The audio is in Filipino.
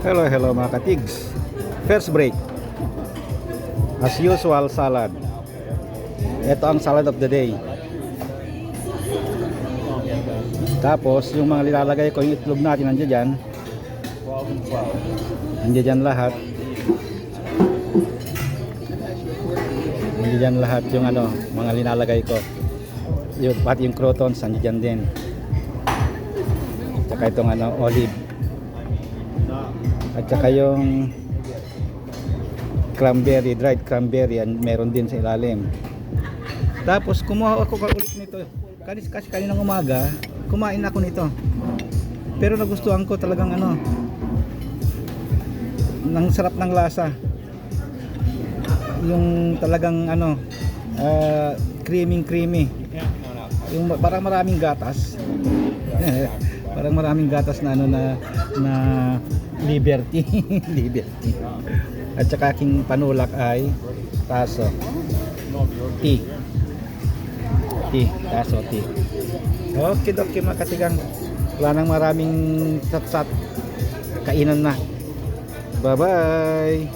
Hello, hello mga katigs. First break. As usual, salad. Ito ang salad of the day. Tapos, yung mga nilalagay ko, yung itlog natin, nandiyan dyan. Nandiyan dyan lahat. Nandiyan lahat yung ano, mga linalagay ko. Yung, pati yung crotons, nandiyan din. Tsaka itong ano, olive. At saka yung cranberry, dried cranberry, yan, meron din sa ilalim. Tapos kumuha ako ulit nito. Kasi, kasi kaninang umaga, kumain ako nito. Pero nagustuhan ko talagang ano, ng sarap ng lasa. Yung talagang ano, ah, creamy creamy. Yung parang maraming gatas. parang maraming gatas na ano na na liberty, liberty. At saka aking panulak ay taso. Tea. Tea, taso tea. Okay, okay mga katigang. Wala nang maraming sat-sat. Kainan na. Bye-bye.